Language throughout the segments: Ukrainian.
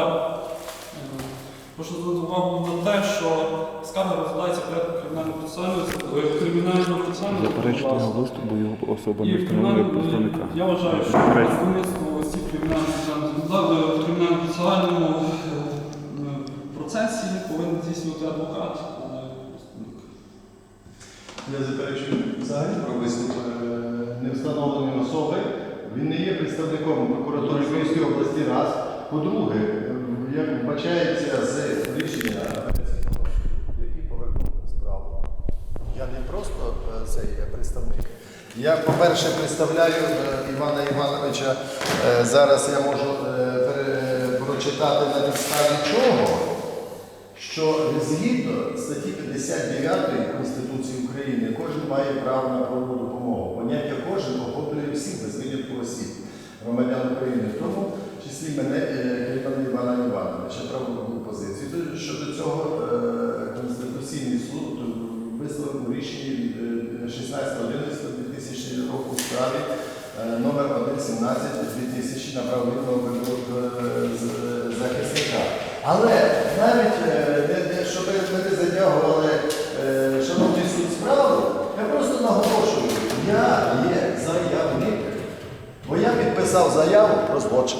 Але е, прошу звернути увагу на те, що скарга розглядається порядку кримінального процесуального кримінального процесуального Заперечити його виступ, бо його особа не в встановлює представника. Я вважаю, що представництво осіб кримінального процесуального- в кримінальному процесуальному е, процесі повинен здійснювати адвокат, а не представник. Я заперечую взагалі про виступ е, невстановленої особи. Він не є представником прокуратури Київської області раз. По-друге, як вбачається з рішення, який повернув справу. Я не просто е, цей представник. Я, по-перше, представляю е, Івана Івановича. Е, Зараз я можу прочитати на підставі чого що згідно статті 59 Конституції України кожен має право на правову допомогу. Поняття кожен охоплює всіх без винятку осіб, громадян України, в тому числі мене, е, Клімана Івана Івановича, правову позицію. Щодо цього е, Конституційний суд висловив у рішенні від е, 16.11.2000 року в справі е, номер 117 2000 на право вільного вибору е, з- захисника. Але навіть е, не, не, щоб ви мене затягували, е, шановний суд справи, я просто наголошую, я є заявник. Бо я підписав заяву про злочин.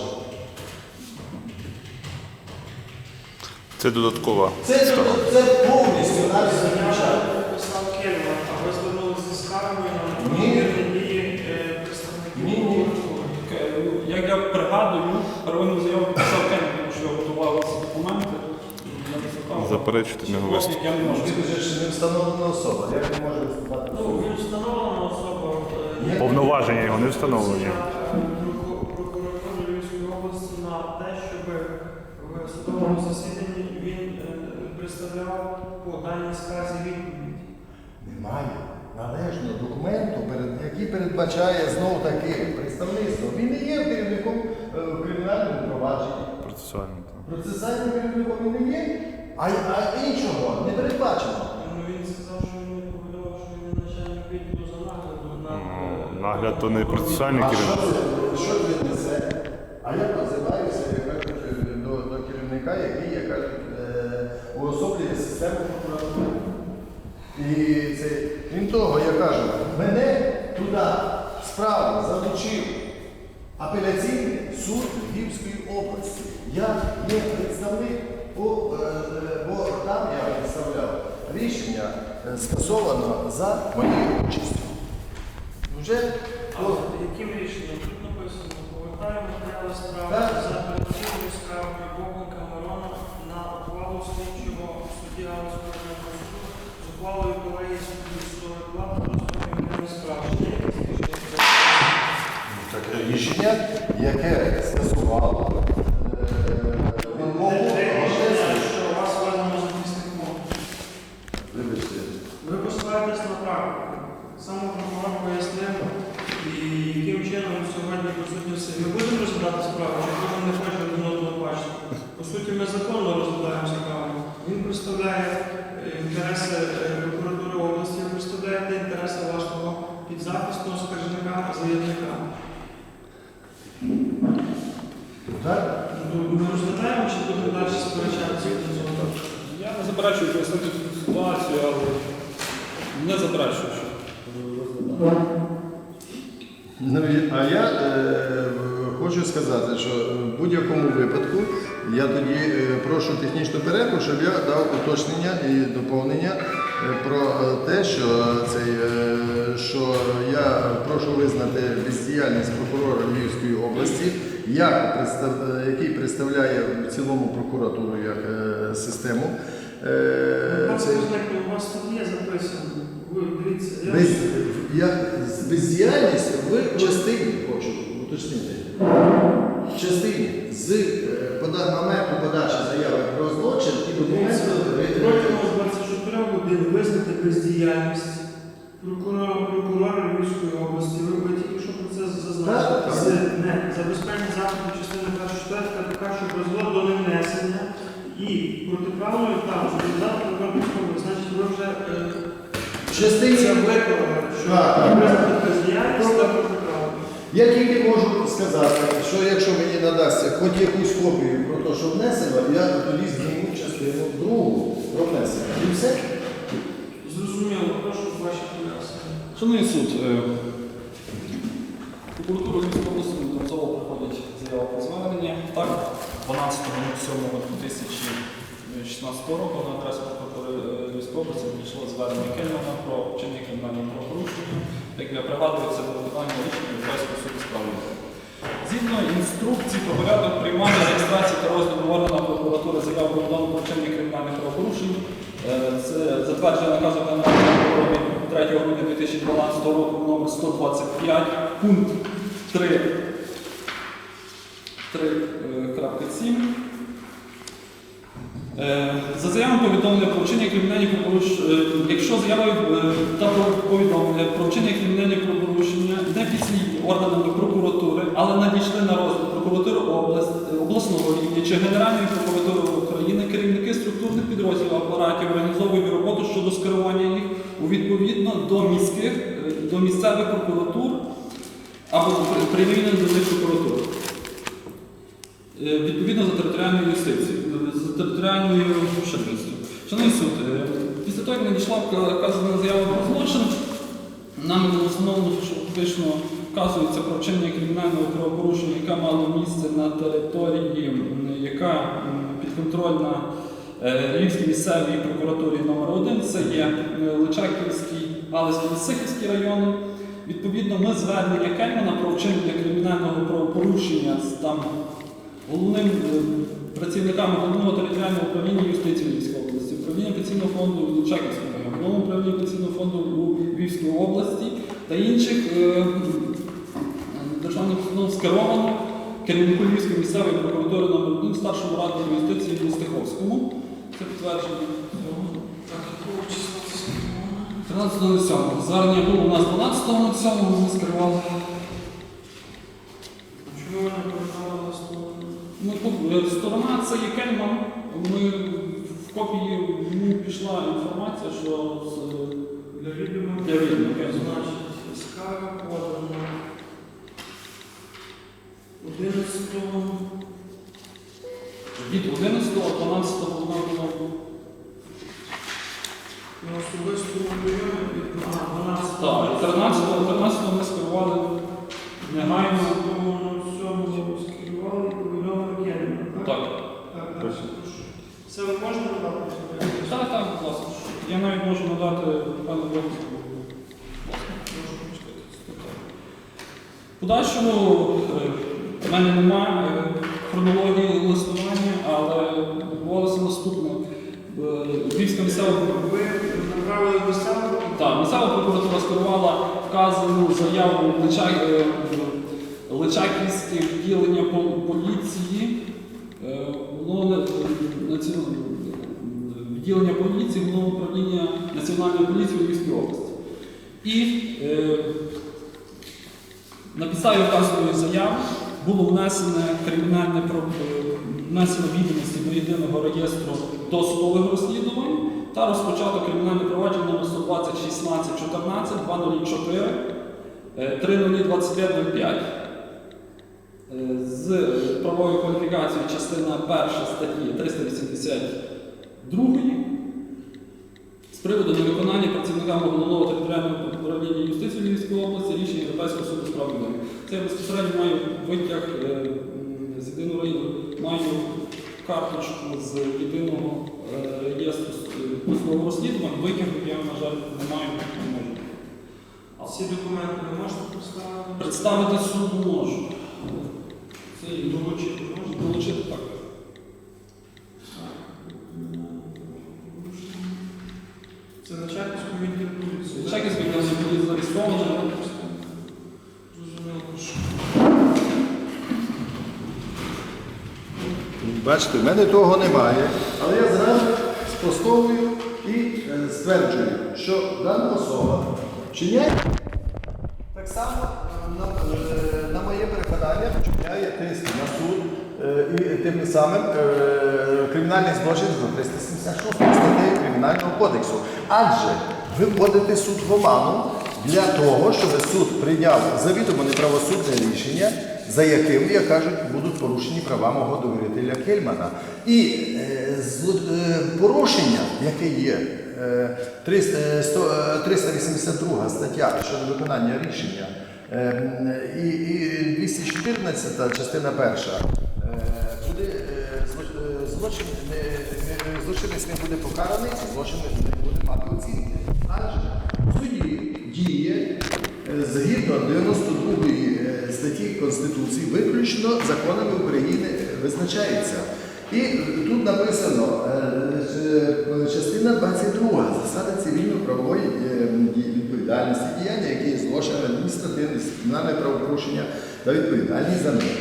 Це додаткова. Це, це, це повністю навіть заключає. Написав Кельман, а ви звернулися зі скаргою на Ні. невірні дії е, представників Ні, ні. Як я пригадую, первинну заяву підписав Кенні, тому що я готував ці документи. Я не. Заперечити не виступ. Я не можу. Він вже ж не встановлена особа. Як він може виступати? Ну, він встановлена особа. е, Повноваження його не встановлені. Е, проку- Прокуратури Львівської області на те, щоб в судовому засіданні представляв по даній сказі відповідь. Немає належного документу, який передбачає знову таки представництво. Він не є керівником е, в кримінальному провадженні. Процесуально. Процесуальним керівником він не є, а, а іншого не передбачено. Ну, він сказав, що він не повідомив, що він не начальник відділу за нагляду на Ну, нагляд то не процесуальний А що керівник. це, що це несе? А я кажуть, до, до керівника, який, як кажуть, е, уособлює систему прокуратури. І це, крім того, я кажу, мене туди справу залучив апеляційний суд Львівської області. Я є представник, бо, е, е, бо там я представляв рішення е, скасовано за моєю участю. Вже А яким рішенням тут написано? Повертаємо матеріали справи за операційною скаргою Богданка слідчого судді Галузького районного суду з ухвалою колегії судді судової плати рішення? таке рішення, яке скасувало е, вимогу. Де рішення, що вас визнано захисником? Вибачте. Ви посилаєтесь на практику. Саме прокурор пояснив, і яким чином сьогодні по суті все. Ми будемо розглядати справу, чи ми не хочемо один одного бачити. По суті, ми законно розглядаємо справу. Він представляє е, інтереси е, прокуратури області, ви представляєте інтереси вашого підзахисного скаржника, заявника. Так? Ну, Ми розглядаємо, чи будемо далі сперечатися один з одним? Я не заперечую пояснити цю ситуацію, але не заперечую, що розглядати. Ну, а я е, хочу сказати, що в будь-якому випадку я тоді е, прошу технічну перерву, щоб я дав уточнення і доповнення е, про е, те, що, цей, е, що я прошу визнати бездіяльність прокурора Львівської області, як який представляє в цілому прокуратуру як е, систему. Е, Кузьменко, у вас тут є записано. Ви дивіться, я без, я, з бездіяльністю в частині, хочу уточнити, в частині з е, моменту подачі заяви про злочин і Дивіться, документу. протягом 24 годин визнати бездіяльність прокурора Львівської області. Забезпечення заходу частини 1 4 така, що призвело до невнесення і протиправної там зобов'язати прокурора значить ви вже е, В частині це виконали, що Так, так. визнати бездіяльність та протиправну. Я тільки можу сказати, що якщо мені надасться хоч якусь копію про те, що внесено, я тоді зніму частину другу про внесення. І все. Зрозуміло, прошу ваші пояснення. Шановний суд, прокуратура Львівської області неодноразово приходять заява про звернення. Так, 12.07.2016 року на адресу прокуратури е, Львівської області надійшло звернення Кельмана про вчинення кримінального правопорушення, як я пригадую, це було питання рішення Європейського суду людини. Згідно інструкції про порядок приймання реєстрації та розгляду органа прокуратури заяв про вчинення кримінальних правопорушень, е, це Генерального прокурора від 3 грудня 2012 року номер 125, пункт 3, 3.7. Е, За заявою повідомлення про вчинення кримінальних правопорушень, якщо заявою е, та повідомлення про вчинення кримінальних правопорушення не підслідні органами прокуратури, але надійшли на розгляд прокуратури область, обласного рівня чи Генеральної прокуратури України, керівники структурних підрозділів апаратів організовують роботу щодо скерування їх у відповідно до міських, е, до місцевих прокуратур або при- прирівняно до них прокуратури. Е, Відповідно за територіальною юстицією, е, за територіальною швидкістю. Шановний суд, е, після того, як надійшла вка- вказана заява про злочин, нам встановлено, що фактично вказується про вчинення кримінального правопорушення, яке мало місце на території, яка підконтрольна Львівській місцевій прокуратурі номер 1 це є Личаківський, Галицький, Сихівський райони. Відповідно, ми звернення Кельмана про вчинення кримінального правопорушення з там головним е, працівниками головного територіального управління юстиції Львівської області, управління пенсійного фонду Лучаківського району, головного управління пенсійного фонду у Львівській області та інших е, державних установ скеровано керівнику Львівської місцевої прокуратури номер 1 старшому раднику юстиції Листиховському. Це підтвердження. 13.07. Звернення було у нас 12.07, ми скерували. Чому ви не передали листу? Ну, тут, е, сторона це є Кельман. Ми в копії йому пішла інформація, що з, е, Для відомо. Для відомо, окей. Значить, скарга подана 11 від 11 до 12 вона була. на особистому прийомі від 12 Так, 13 13 ми скерували негайно. так? Це ви можете надати? так, так, будь ласка. Я навіть можу надати пану Богу. В подальшому е, в мене немає е, хронології листування, але відбувалося наступне. Е, Львівська місцева Ви направили місцева прокуратура скерувала вказану заяву е, Личаківське відділення поліції, е, відділення поліції, головного управління Національної поліції у Львівській області. І е, на підставі вказаної заяви було внесене кримінальне внесено відомості до єдиного реєстру досудових розслідувань та розпочато кримінальне провадження номер 120 16 14 204 е, 302505 Е, з правовою кваліфікацією частина 1 статті 382 з приводу невиконання працівниками головного територіального управління юстиції Львівської області рішення Європейського суду з прав. Це я безпосередньо маю витяг е, з єдиного реєстру, маю карточку з єдиного е, реєстру судового розслідування, витягу я, на жаль, не маю, не можу. А ці документи ви можете представити? Представити суду можу. Це і Долучити можна? долучити так. Це начальницький відділ поліції. так? Чеківський відділ поліції зареєстровано. Зрозуміло, що. Бачите, в мене того немає, але я спростовую і е, стверджую, що дана особа вчиняє так само е, на, е, на моє переконання вчиняє тиск на суд і тим самим кримінальний злочин за 376 статтею Кримінального кодексу. Адже ви вводите суд в оману, для того, щоб суд прийняв завідомо неправосудне рішення, за яким, як кажуть, будуть порушені права мого довірителя Кельмана. І е, порушення, яке є, е, 300, е, 100, е, 382 стаття щодо виконання рішення, е, і, і 214 частина перша, е, буде е, зло- е, злочин, не, не- злочинець не буде покараний, а злочин не буде мати оцінки. Адже в діє е, згідно 92 е, статті Конституції виключно законами України визначається. І тут написано е, е, частина 22 засади цивільно-правової е, відповідальності, діяння, які злочин, адміністративне, дисциплінарне правопорушення та відповідальність за них.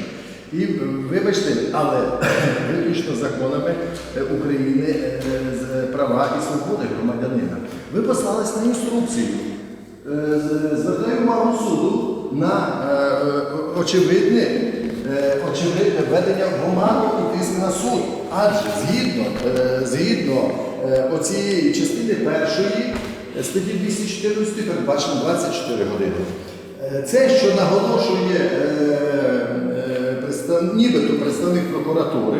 І е, вибачте, але виключно законами е, України е, з- права і свободи громадянина. Ви послались на інструкцію. Е, Звертаю увагу суду на е, е, очевидне, е, очевидне введення в оману і тиск на суд. Адже згідно, е, згідно е, оцієї частини першої е, статті 214 передбачено 24 години. Е, Це, що наголошує е, е, нібито представник прокуратури,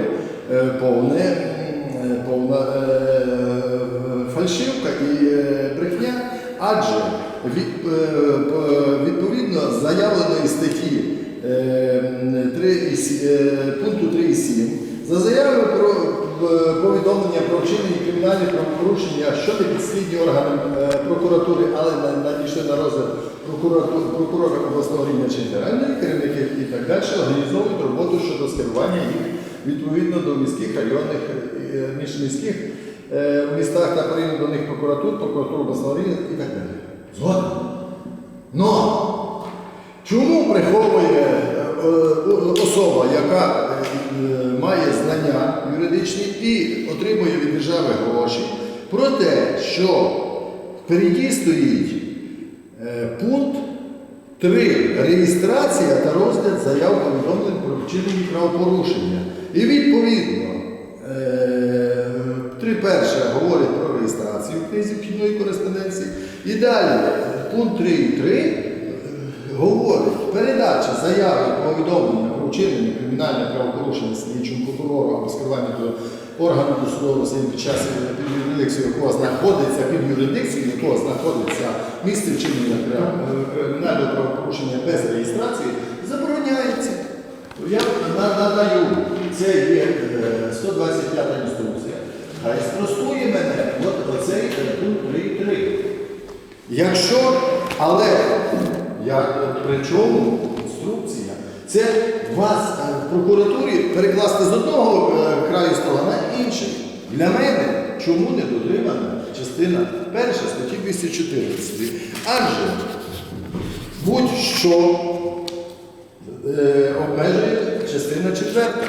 е, повне, е, повна е, фальшивка і е, брехня, адже від, е, відповідно заявленої статті е, м, 3 і сі- е, пункту 3.7 за заявою про е, повідомлення про вчинення кримінальних правопорушення щодо підслідні органи е, прокуратури, але надійшли на розгляд прокурора обласного рівня чи генеральної керівники і так далі, організовують роботу щодо скерування їх відповідно до міських районних е, міжміських е, в містах та прийняти до них прокуратур, прокуратур обласного рівня і так далі. Згодом. Но чому приховує е, е, особа, яка е, має знання юридичні і отримує від держави гроші, про те, що впереді стоїть пункт 3. Реєстрація та розгляд заяв повідомлень про вчинені правопорушення. І відповідно, е, 3 перше говорить про реєстрацію в книзі вхідної кореспонденції. І далі пункт 3.3 е, говорить передача заяви повідомлення про вчинення кримінального правопорушення слідчому прокурору або скерування до органу досудового розслідування під час е, під юрисдикцією якого знаходиться під юрисдикцією якого знаходиться місце вчинення е, кримінального правопорушення без реєстрації, забороняється. Я надаю, це є е, 125 інструкція. Хай спростує мене от оцей е, пункт 3.3. Якщо, але я, при чому інструкція? Це вас е, в прокуратурі перекласти з одного е, краю стола на інший. Для мене чому не дотримана частина перша статті 214? Адже будь-що е, обмежує частина четверта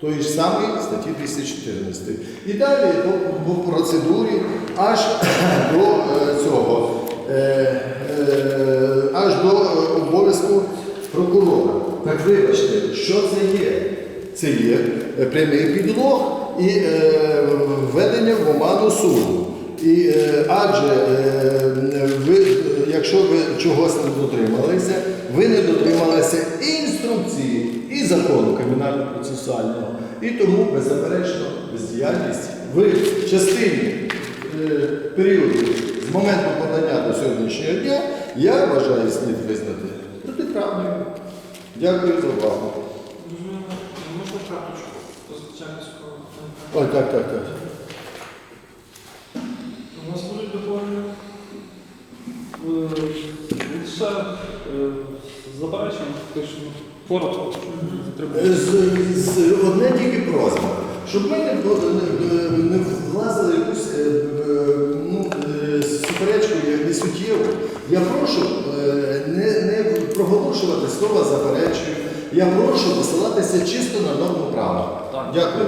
тої ж самої статті 214. І далі по, по процедурі аж до е, цього, е, е, аж до е, обов'язку прокурора. Так вибачте, що це є? Це є е, прямий підлог і е, введення в оману суду. І, е, адже е, ви, якщо ви чогось не дотрималися, ви не дотрималися і інструкції, і закону кримінально-процесуального. І тому, беззаперечно, бездіяльність в частині е, періоду з моменту подання до сьогоднішнього дня, я вважаю слід визнати протиправною. Дякую за увагу. Можна карточку. Ой, так, так, так. У нас будуть доповнення. Е, Ще е, заперечення, фактично, коротко. З, одне тільки просьба, щоб ми не, влазили якусь Я прошу е, не, не проголошувати слово заперечую. Я прошу посилатися чисто на норму права. Так. Дякую.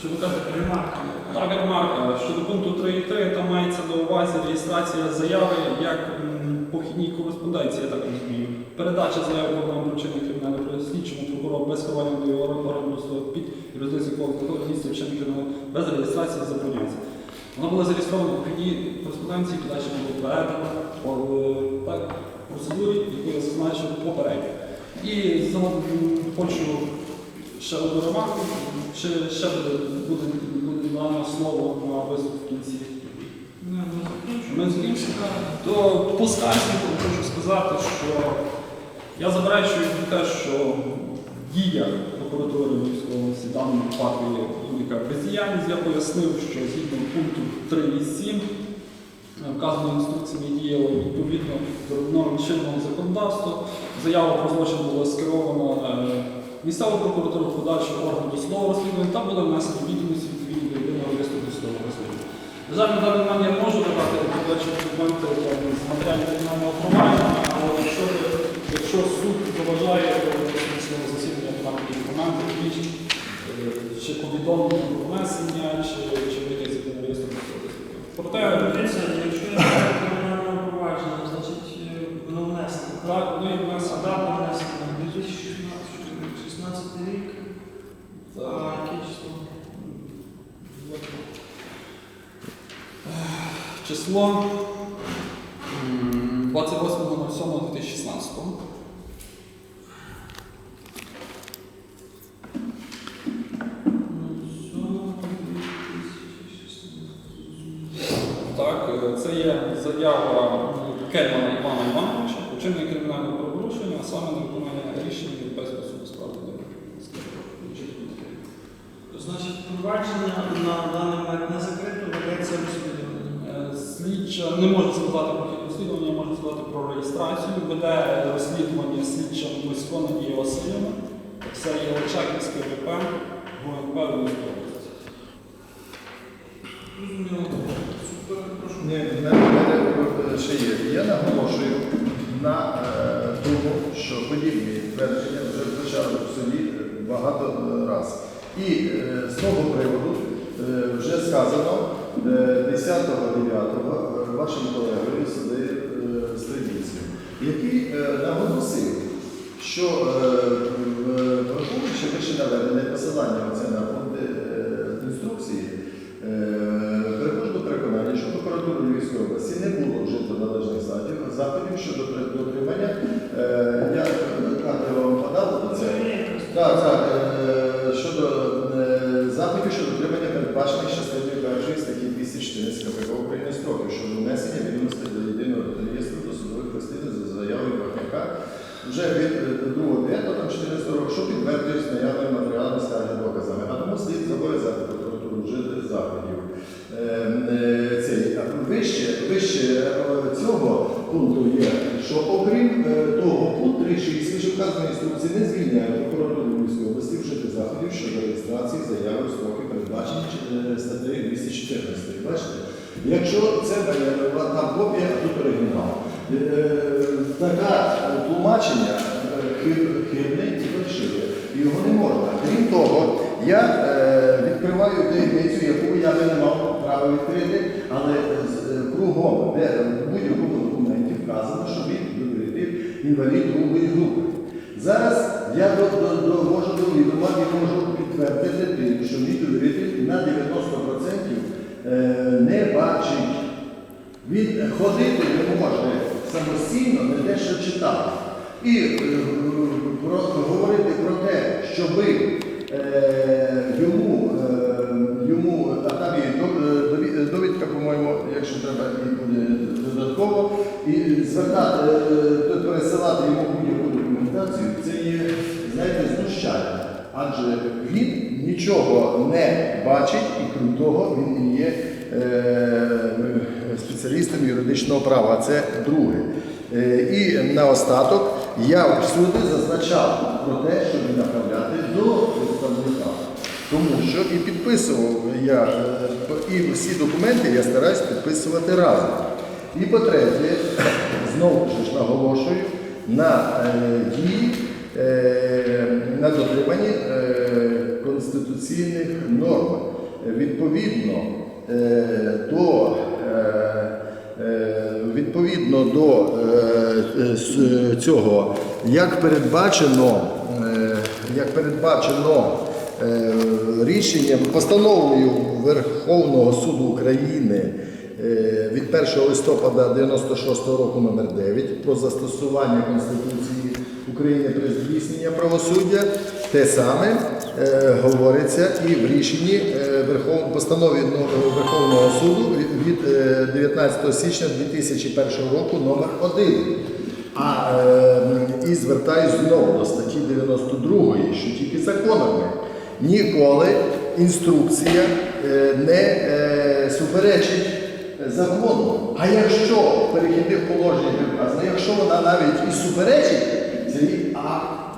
Що ви ремарка? Так, ремарка. Щодо пункту 3.3, там мається на увазі реєстрація заяви як похідній кореспонденції, я так розумію. Передача заяви про вручення кримінального слідчому прокурору без керування до його органу під знаходиться місце вчинення без реєстрації забороняється. Вона була зареєстрована в Україні кореспонденції, подальше було по е, процедурі, яку я зазначив попередньо. І хочу ще одну ремарку, ще, ще буде, буде, буде дано слово на виступ в кінці. Ми закінчимо. То по скарзі хочу сказати, що я заперечую те, що дія прокуратури в даному випадку є будь-яка бездіяльність. Я пояснив, що згідно пункту 3.7 е, вказаної інструкції ми діяли відповідно до норм чинного законодавства. Заява про злочин була скерована е, місцеву прокуратуру подальшого органу досудового розслідування та були внесені відомості відповідно до єдиного реєстру досудового розслідування. На жаль, на даний момент я можу надати подальші документи з матеріалів кримінального провадження, але якщо, якщо суд заважає, то після засідання там такі документи, більш е, чи повідомлення про внесення, чи, чи витяг з єдиного реєстру. Проте, Дивіться, якщо я кримінальне провадження, значить е, воно внесено. так, ну і А дата внесена 2016 рік. А яке число? число м, 28.07.2016. Так, е, це є заява Кельмана Івана Івановича, вчинення кримінального правопорушення, а саме на виконання рішення Європейського суду з прав людини. Значить, провадження на даний момент не закрито, ведеться розслідування. Е, Слідча не можу сказати про хід розслідування, можу сказати про реєстрацію. Веде розслідування слідча Мисько Надія Васильівна. Це є Очаківське ВП, ГУНП Львівської області. Зрозуміло. Ні, в мене, ще є. Я наголошую на е, тому, що подібні твердження вже звучали в суді багато е, раз. І е, з того приводу е, вже сказано е, 10.09 вашим колегою суди е, Стрибінським, який наголосив, що враховуючи вище наведене посилання оце на е, інструкції, переходжу до переконання, що прокуратура Львівської області не було вжито належних заходів, щодо дотримання. Е, я карти вам подав це. Так, так, е, щодо е, заходів щодо дотримання передбачених частиною першої статті 214 КПК України строків щодо внесення відомостей до єдиного реєстру досудових розслідувань за заявою Вахняка вже від 2 5 там 14 року, що підтверджують наявними матеріалами скарги доказами. А тому слід зобов'язати прокуратуру вжити заходів. Е, е, Вище, вище е, цього пункту є, що окрім е, того, пункт 3.6 вищевказаної інструкції не звільняє прокуратуру Львівської області вжити заходів щодо реєстрації заяви у строки, передбачені е, статтею 214. Бачите? Якщо це там копія, тут оригінал. Е, Таке тлумачення е, хибне і фальшиве. І його не можна. Крім того, я е, відкриваю таємницю, яку я не мав права відкрити, але е, кругом, де в будь-якому документі вказано, що він довіритель інвалід другої групи. Зараз я до- до- довожу до відома і можу підтвердити тим, що мій довіритель на 90% е, не бачить. Він ходити не може самостійно, не те, що читати. І е, про, говорити про те, щоби е, йому, е, йому, а там є довідка, по-моєму, якщо треба, буде додатково, і звертати, е, пересилати йому будь-яку документацію, це є, знаєте, знущання. Адже він нічого не бачить, і крім того, він є е, спеціалістом юридичного права. Це друге. Е, І наостаток я всюди зазначав про те, щоб направляти до представника. Тому що і підписував я, е, і всі документи я стараюсь підписувати разом. І по-третє, знову ж наголошую на е, дії, на дотриманні конституційних норм. Відповідно до Відповідно до е, е, цього, як передбачено, е, як передбачено е, рішенням, постановою Верховного суду України е, від 1 листопада 96 року номер 9 про застосування Конституції України при здійсненні правосуддя, те саме е, говориться і в рішенні е, постанові ну, Верховного суду від е, 19 січня 2001 року номер 1. А е, і звертаюсь знову до статті 92, що тільки законами ніколи інструкція е, не е, суперечить закону. А якщо в перехідних положеннях якщо вона навіть і суперечить,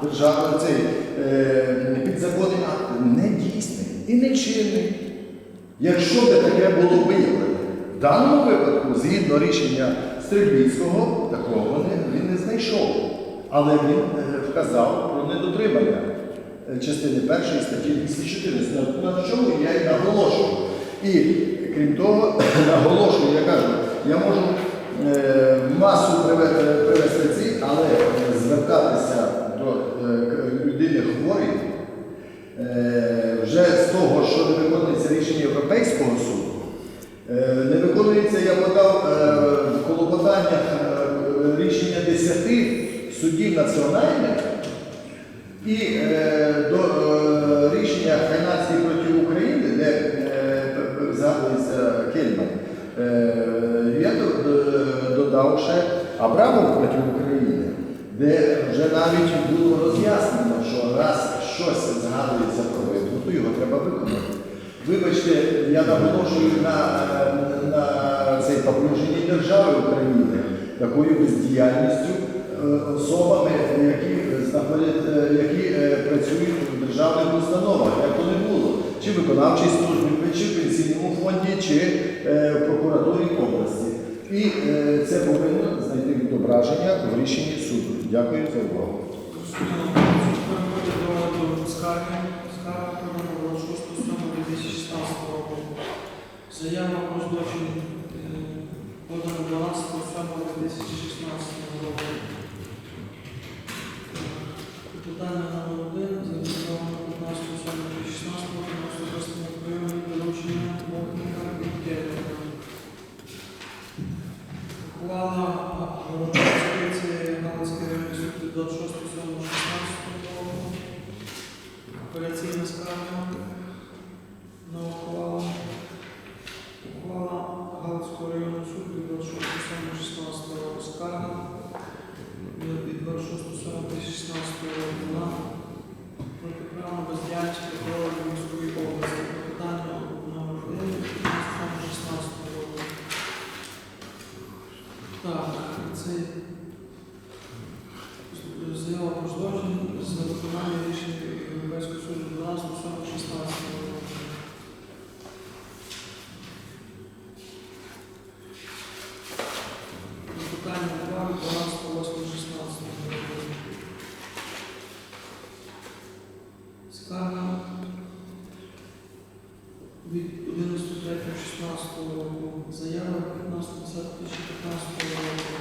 державний, цей е, підзаконний акт не дійсний і не чинний. Якщо би таке було виявлено, в даному випадку, згідно рішення Стрельбіцького, такого він не знайшов. Але він е, вказав про недотримання е, частини першої статті 214, на, чому я і наголошую. І крім того, наголошую, я кажу, я можу масу привести ці, але звертатися до е, людини хворої. Е, вже з того, що не виконується рішення Європейського суду, е, не виконується, я подав е, в колопотаннях е, рішення 10 судів національних і е, до е, рішення Хайнацький проти України, де е, згадується Кельман, е, я до- до- додав ще Абрамов проти України, де вже навіть було роз'яснено, що раз щось згадується про вибір, то його треба виконати. Вибачте, я наголошую на, на цей поплюженні держави України такою бездіяльністю е, особами, які знаходять, е, які е, працюють у державних установах, як то не було, чи в виконавчій службі, чи в пенсійному фонді, чи в прокуратурі області. І це повинно знайти відображення в рішенні суду. Дякую за увагу. Переходимо до скарги. Подана 6 року. Заява про злочин е, подана 12 2016 року. Питання номер 1 зареєстровано 15 2016 року на особистому прийомі доручення і Кельмана. Ухвала 26 7 16 року апеляційна справа. Від 11 16 року. Заява від 15 2015 року.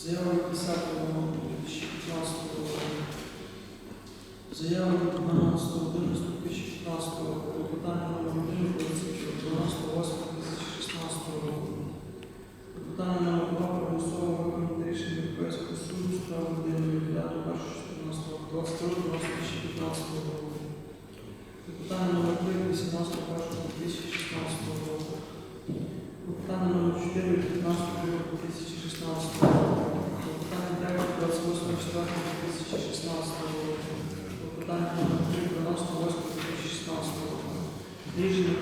Заява від 10 2015 року. Заява від 12 11 2015 року. Питання номер 1 від 12 2016 року. Питання номер 2 примусово виконати рішення Європейського суду людини від 9 14 року. 22 2015 року. Питання номер 3 від 18 2016 року. Питання номер 4 від 15 2016 року. Питання 9 28 2016 року. Питання номер 3 12 2016 року. Рішення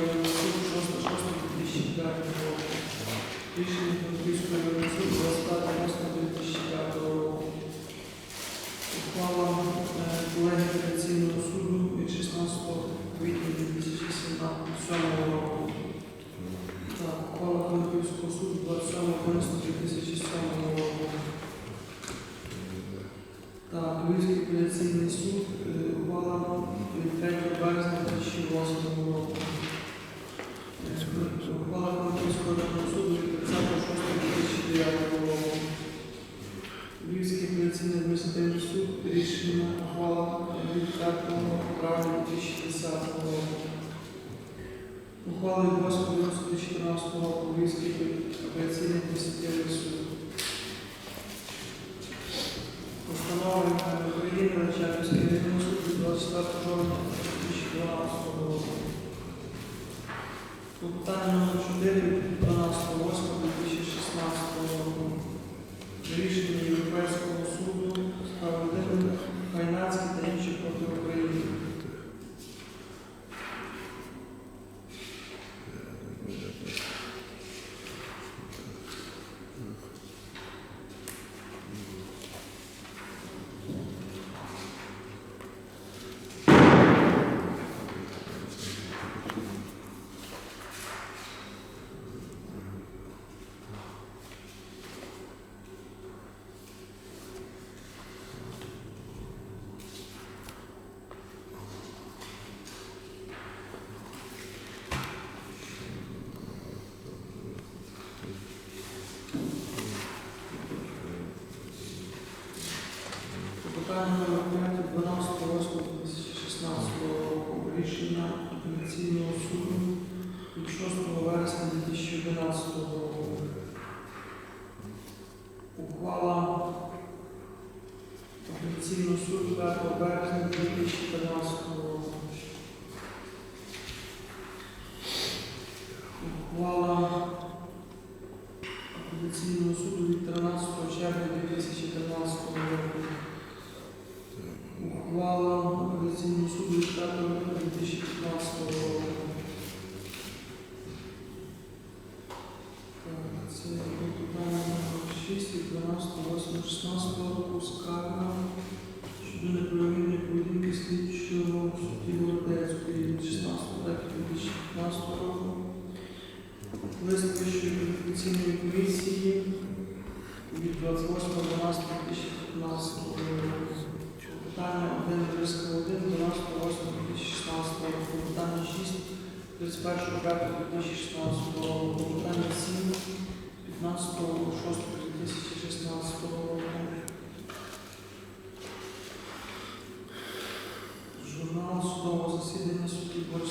районного суду 6 2005 року. Рішення Конківського суду 25 2005 року. Ухвала колегії апеляційного суду від 16 квітня 2017 року. Так, ухвала Конківського суду 27 листопада 2007 року. Так, Львівський апеляційний суд, е, ухвала рішенням Європейського 2011 року. Ухвала Апеляційного суду 5 березня 31 травня 2016 року, питання 7, 15 6 2016 року. Журнал судового засідання судді Борис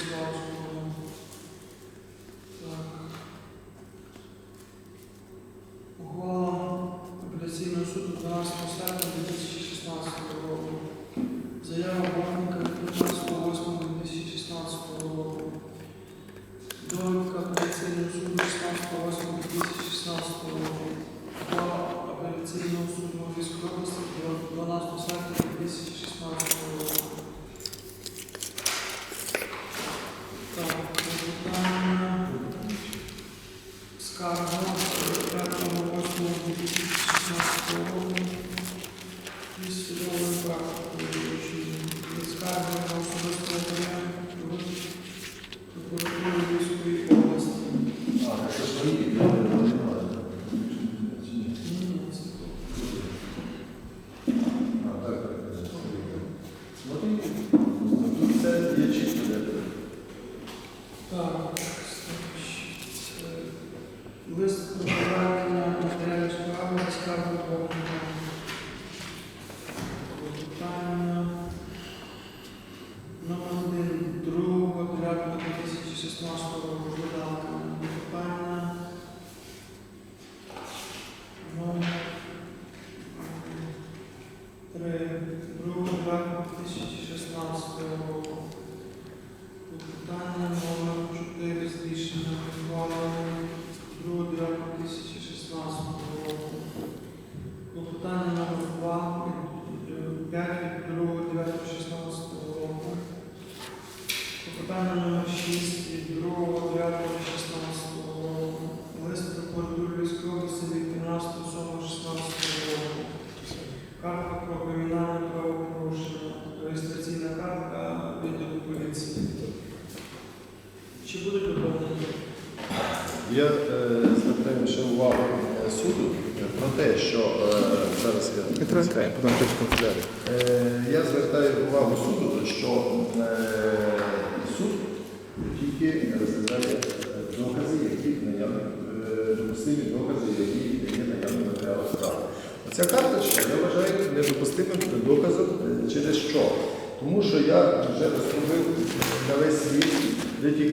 із судовою практикою, чи від скарги на особисто прокуратури